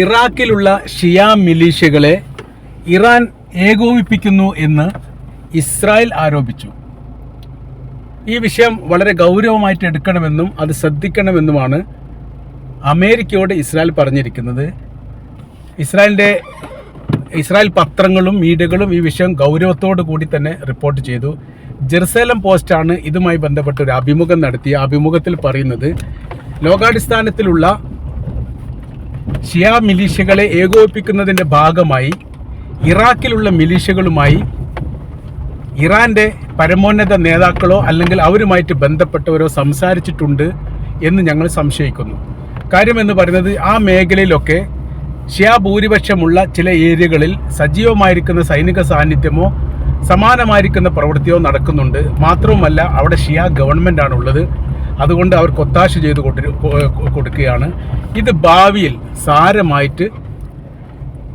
ഇറാഖിലുള്ള ഷിയാ മിലീഷ്യകളെ Iran ഏകോപിപ്പിക്കുന്നു എന്ന് Israel ആരോപിച്ചു. ഈ വിഷയം വളരെ ഗൗരവമായിട്ട് എടുക്കണമെന്നും അത് ശ്രദ്ധിക്കണമെന്നുമാണ് അമേരിക്കയോട് ഇസ്രായേൽ പറഞ്ഞിരിക്കുന്നത്. ഇസ്രായേലിന്റെ ഇസ്രായേൽ പത്രങ്ങളും മീഡിയകളും ഈ വിഷയം ഗൗരവത്തോടു കൂടി തന്നെ റിപ്പോർട്ട് ചെയ്തു. ജെറുസലം പോസ്റ്റാണ് ഇതുമായി ബന്ധപ്പെട്ട് ഒരു അഭിമുഖം നടത്തിയ അഭിമുഖത്തിൽ പറയുന്നത് ലോകാടിസ്ഥാനത്തിലുള്ള ഷിയ മിലീഷ്യകളെ ഏകോപിപ്പിക്കുന്നതിന്റെ ഭാഗമായി ഇറാഖിലുള്ള മിലീഷ്യകളുമായി ഇറാന്റെ പരമോന്നത നേതാക്കളോ അല്ലെങ്കിൽ അവരുമായിട്ട് ബന്ധപ്പെട്ടവരോ സംസാരിച്ചിട്ടുണ്ട് എന്ന് ഞങ്ങൾ സംശയിക്കുന്നു. കാര്യം എന്ന് പറയുന്നത് ആ മേഖലയിലൊക്കെ ഷിയ ഭൂരിപക്ഷമുള്ള ചില ഏരിയകളിൽ സജീവമായിരിക്കുന്ന സൈനിക സാന്നിധ്യമോ സമാനമായിരിക്കുന്ന പ്രവൃത്തിയോ നടക്കുന്നുണ്ട്. മാത്രവുമല്ല അവിടെ ഷിയ ഗവൺമെന്റ് ആണുള്ളത് അതുകൊണ്ട് അവർ ഒത്താശ ചെയ്ത് കൊടുക്കുകയാണ്. ഇത് ഭാവിയിൽ സാരമായിട്ട്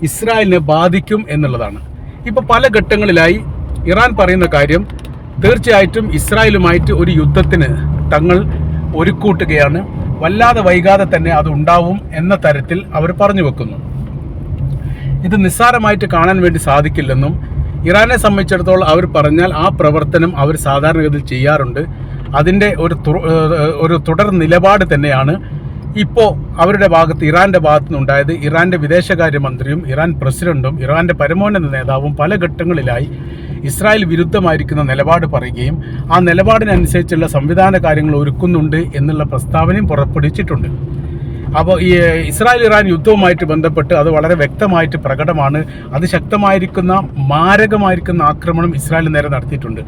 ഇസ്രായേലിനെ ബാധിക്കും എന്നുള്ളതാണ്. ഇപ്പോൾ പല ഘട്ടങ്ങളിലായി ഇറാൻ പറയുന്ന കാര്യം തീർച്ചയായിട്ടും ഇസ്രായേലുമായിട്ട് ഒരു യുദ്ധത്തിന് തങ്ങൾ ഒരുക്കൂട്ടുകയാണ്. വല്ലാതെ വൈകാതെ തന്നെ അത് ഉണ്ടാവും എന്ന തരത്തിൽ അവർ പറഞ്ഞു വെക്കുന്നു. ഇത് നിസ്സാരമായിട്ട് കാണാൻ വേണ്ടി സാധിക്കില്ലെന്നും ഇറാനെ സംബന്ധിച്ചിടത്തോളം അവർ പറഞ്ഞാൽ ആ പ്രവർത്തനം അവർ സാധാരണഗതിയിൽ ചെയ്യാറുണ്ട്. അതിന്റെ ഒരു ഒരു തുടർ നിലപാട് തന്നെയാണ് ഇപ്പോൾ അവരുടെ ഭാഗത്ത് ഇറാന്റെ ഭാഗത്തു നിന്നുണ്ടായത് ഇറാന്റെ വിദേശകാര്യമന്ത്രിയും ഇറാൻ പ്രസിഡന്റും ഇറാന്റെ പരമോന്നത നേതാവും പല ഘട്ടങ്ങളിലായി ഇസ്രായേൽ വിരുദ്ധമായിരിക്കുന്ന നിലപാട് പറയുകയും ആ നിലപാടിനനുസരിച്ചുള്ള സംവിധാന കാര്യങ്ങൾ ഒരുക്കുന്നുണ്ട് എന്നുള്ള പ്രസ്താവനയും പുറപ്പെടുവിച്ചിട്ടുണ്ട്. അപ്പോൾ ഈ ഇസ്രായേൽ ഇറാൻ യുദ്ധവുമായിട്ട് ബന്ധപ്പെട്ട് അത് വളരെ വ്യക്തമായിട്ട് പ്രകടമാണ്. അത് ശക്തമായിരിക്കുന്ന മാരകമായിരിക്കുന്ന ആക്രമണം ഇസ്രായേൽ നേരെ നടത്തിയിട്ടുണ്ട്.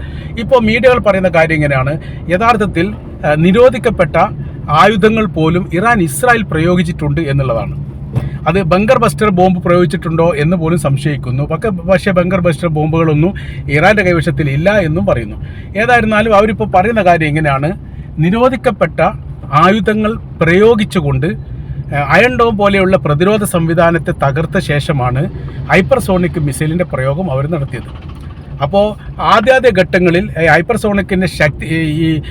ഇപ്പോൾ മീഡിയകൾ പറയുന്ന കാര്യം ഇങ്ങനെയാണ്. യഥാർത്ഥത്തിൽ നിരോധിക്കപ്പെട്ട ആയുധങ്ങൾ പോലും ഇറാൻ ഇസ്രായേൽ പ്രയോഗിച്ചിട്ടുണ്ട് എന്നുള്ളതാണ്. അത് ബങ്കർ ബസ്റ്റർ ബോംബ് പ്രയോഗിച്ചിട്ടുണ്ടോ എന്ന് പോലും സംശയിക്കുന്നു. പക്ഷേ പക്ഷേ ബങ്കർ ബസ്റ്റർ ബോംബുകളൊന്നും ഇറാന്റെ കൈവശത്തിൽ ഇല്ല എന്നും പറയുന്നു. ഏതായിരുന്നാലും അവരിപ്പോൾ പറയുന്ന കാര്യം ഇങ്ങനെയാണ്. നിരോധിക്കപ്പെട്ട ആയുധങ്ങൾ പ്രയോഗിച്ചുകൊണ്ട് അയൺ ഡോം പോലെയുള്ള പ്രതിരോധ സംവിധാനത്തെ തകർത്ത ശേഷമാണ് ഹൈപ്പർസോണിക് മിസൈലിന്റെ പ്രയോഗം അവർ നടത്തിയത്. അപ്പോൾ ആദ്യാദ്യ ഘട്ടങ്ങളിൽ ഹൈപ്പർസോണിക്കിന്റെ ശക്തി ഈ-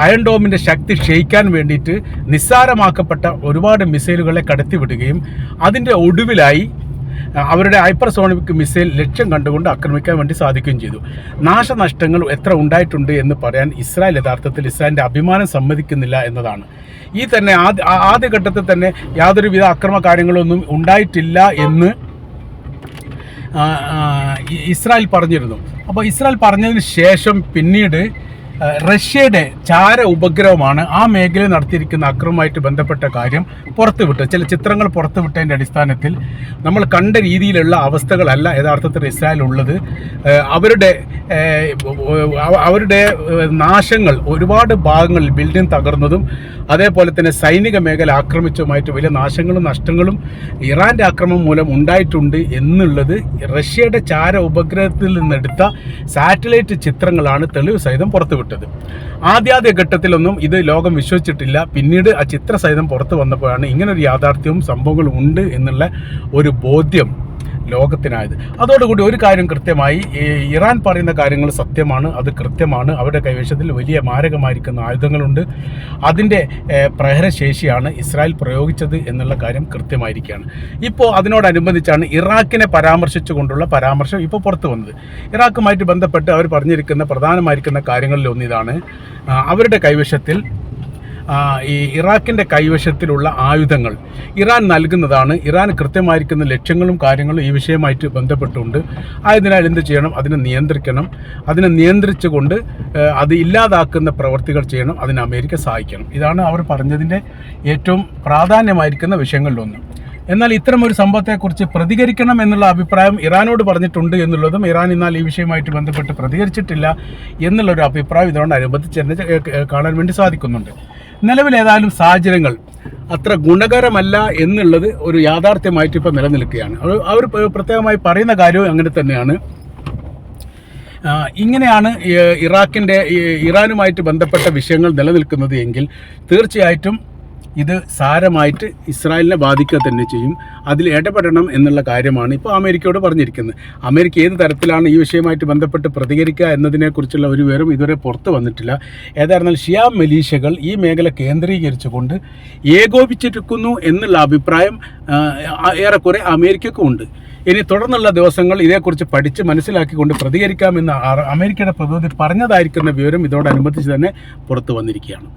അയൺ ഡോമിന്റെ ശക്തി ക്ഷയിക്കാൻ വേണ്ടിയിട്ട് നിസ്സാരമാക്കപ്പെട്ട ഒരുപാട് മിസൈലുകളെ കടത്തിവിടുകയും അതിന്റെ ഒടുവിലായി അവരുടെ ഹൈപ്പർസോണിക് മിസൈൽ ലക്ഷ്യം കണ്ടുകൊണ്ട് ആക്രമിക്കാൻ വേണ്ടി സാധിക്കുകയും ചെയ്തു. നാശനഷ്ടങ്ങൾ എത്ര ഉണ്ടായിട്ടുണ്ട് എന്ന് പറയാൻ ഇസ്രായേൽ യഥാർത്ഥത്തിൽ ഇസ്രായേലിന്റെ അഭിമാനം സമ്മതിക്കുന്നില്ല എന്നതാണ്. ഈ തന്നെ ആദ്യ ആദ്യഘട്ടത്തിൽ തന്നെ യാതൊരുവിധ അക്രമ കാര്യങ്ങളൊന്നും ഉണ്ടായിട്ടില്ല എന്ന് ഇസ്രായേൽ പറഞ്ഞിരുന്നു. അപ്പോൾ ഇസ്രായേൽ പറഞ്ഞതിന് ശേഷം പിന്നീട് റഷ്യയുടെ ചാര ഉപഗ്രഹമാണ് ആ മേഖലയിൽ നടത്തിയിരിക്കുന്ന അക്രമമായിട്ട് ബന്ധപ്പെട്ട കാര്യം പുറത്തുവിട്ട് ചില ചിത്രങ്ങൾ പുറത്തുവിട്ടതിന്റെ അടിസ്ഥാനത്തിൽ നമ്മൾ കണ്ട രീതിയിലുള്ള അവസ്ഥകളല്ല യഥാർത്ഥത്തിൽ ഇസ്രായേൽ ഉള്ളത് അവരുടെ അവരുടെ നാശങ്ങൾ ഒരുപാട് ഭാഗങ്ങളിൽ ബിൽഡിംഗ് തകർന്നതും അതേപോലെ തന്നെ സൈനിക മേഖല ആക്രമിച്ചതുമായിട്ട് വലിയ നാശങ്ങളും നഷ്ടങ്ങളും ഇറാന്റെ ആക്രമണം മൂലം ഉണ്ടായിട്ടുണ്ട് എന്നുള്ളത് റഷ്യയുടെ ചാര ഉപഗ്രഹത്തിൽ നിന്നെടുത്ത സാറ്റലൈറ്റ് ചിത്രങ്ങളാണ് തെളിവ് സഹിതം പുറത്തുവിട്ടത്. ആദ്യാദ്യ ഘട്ടത്തിലൊന്നും ഇത് ലോകം വിശ്വസിച്ചിട്ടില്ല. പിന്നീട് ആ ചിത്ര സഹിതം പുറത്തു വന്നപ്പോഴാണ് ഇങ്ങനൊരു യാഥാർത്ഥ്യവും സംഭവങ്ങളും ഉണ്ട് എന്നുള്ള ഒരു ബോധ്യം ലോകത്തിനായത്. അതോടുകൂടി ഒരു കാര്യം കൃത്യമായി ഇറാൻ പറയുന്ന കാര്യങ്ങൾ സത്യമാണ് അത് കൃത്യമാണ്. അവരുടെ കൈവശത്തിൽ വലിയ മാരകമായിരിക്കുന്ന ആയുധങ്ങളുണ്ട്. അതിന്റെ പ്രഹരശേഷിയാണ് ഇസ്രായേൽ പ്രയോഗിച്ചത് എന്നുള്ള കാര്യം കൃത്യമായിരിക്കുകയാണ്. ഇപ്പോൾ അതിനോടനുബന്ധിച്ചാണ് ഇറാഖിനെ പരാമർശിച്ചുകൊണ്ടുള്ള പരാമർശം ഇപ്പോൾ പുറത്തു വന്നത്. ഇറാഖുമായിട്ട് ബന്ധപ്പെട്ട് അവർ പറഞ്ഞിരിക്കുന്ന പ്രധാനമായിരിക്കുന്ന കാര്യങ്ങളിൽ ഒന്നിതാണ് അവരുടെ കൈവശത്തിൽ ഈ ഇറാഖിന്റെ കൈവശത്തിലുള്ള ആയുധങ്ങൾ. ഇറാൻ നൽകുന്നതാണ്. ഇറാൻ കൃത്യമായിരിക്കുന്ന ലക്ഷ്യങ്ങളും കാര്യങ്ങളും ഈ വിഷയമായിട്ട് ബന്ധപ്പെട്ടുകൊണ്ട് ആയതിനാൽ എന്ത് ചെയ്യണം? അതിനെ നിയന്ത്രിക്കണം. അതിനെ നിയന്ത്രിച്ചുകൊണ്ട് അത് ഇല്ലാതാക്കുന്ന പ്രവർത്തികൾ ചെയ്യണം. അതിന് അമേരിക്ക സഹായിക്കണം. ഇതാണ് അവർ പറഞ്ഞതിന്റെ ഏറ്റവും പ്രാധാന്യമായിരിക്കുന്ന വിഷയങ്ങളിലൊന്ന്. എന്നാൽ ഇത്തരം ഒരു സംഭവത്തെക്കുറിച്ച് പ്രതികരിക്കണം എന്നുള്ള അഭിപ്രായം ഇറാനോട് പറഞ്ഞിട്ടുണ്ട് എന്നുള്ളതും ഇറാൻ എന്നാൽ ഈ വിഷയമായിട്ട് ബന്ധപ്പെട്ട് പ്രതികരിച്ചിട്ടില്ല എന്നുള്ളൊരു അഭിപ്രായം ഇതിനോടനുബന്ധിച്ച് തന്നെ കാണാൻ വേണ്ടി സാധിക്കുന്നുണ്ട്. നിലവിൽ ഏതായാലും സാഹചര്യങ്ങൾ അത്ര ഗുണകരമല്ല എന്നുള്ളത് ഒരു യാഥാർത്ഥ്യമായിട്ട് ഇപ്പോൾ നിലനിൽക്കുകയാണ്. അവർ പ്രത്യേകമായി പറയുന്ന കാര്യവും അങ്ങനെ തന്നെയാണ്. ഇങ്ങനെയാണ് ഇറാഖിന്റെ ഇറാനുമായിട്ട് ബന്ധപ്പെട്ട വിഷയങ്ങൾ നിലനിൽക്കുന്നത് എങ്കിൽ തീർച്ചയായിട്ടും ഇത് സാരമായിട്ട് ഇസ്രായേലിനെ ബാധിക്കുക തന്നെ ചെയ്യും. അതിൽ ഇടപെടണം എന്നുള്ള കാര്യമാണ് ഇപ്പോൾ അമേരിക്കയോട് പറഞ്ഞിരിക്കുന്നത്. അമേരിക്ക ഏത് തരത്തിലാണ് ഈ വിഷയമായിട്ട് ബന്ധപ്പെട്ട് പ്രതികരിക്കുക എന്നതിനെക്കുറിച്ചുള്ള ഒരു വിവരം ഇതുവരെ പുറത്തു വന്നിട്ടില്ല. ഏതായിരുന്നാൽ ഷിയാ മലീഷകൾ ഈ മേഖല കേന്ദ്രീകരിച്ചുകൊണ്ട് ഏകോപിച്ചിരിക്കുന്നു എന്നുള്ള അഭിപ്രായം ഏറെക്കുറെ അമേരിക്കക്കും ഉണ്ട്. ഇനി തുടർന്നുള്ള ദിവസങ്ങൾ ഇതേക്കുറിച്ച് പഠിച്ച് മനസ്സിലാക്കിക്കൊണ്ട് പ്രതികരിക്കാമെന്ന് അമേരിക്കയുടെ പ്രതിനിധി പറഞ്ഞതായിരിക്കുന്ന വിവരം ഇതോടനുബന്ധിച്ച് തന്നെ പുറത്തു വന്നിരിക്കുകയാണ്.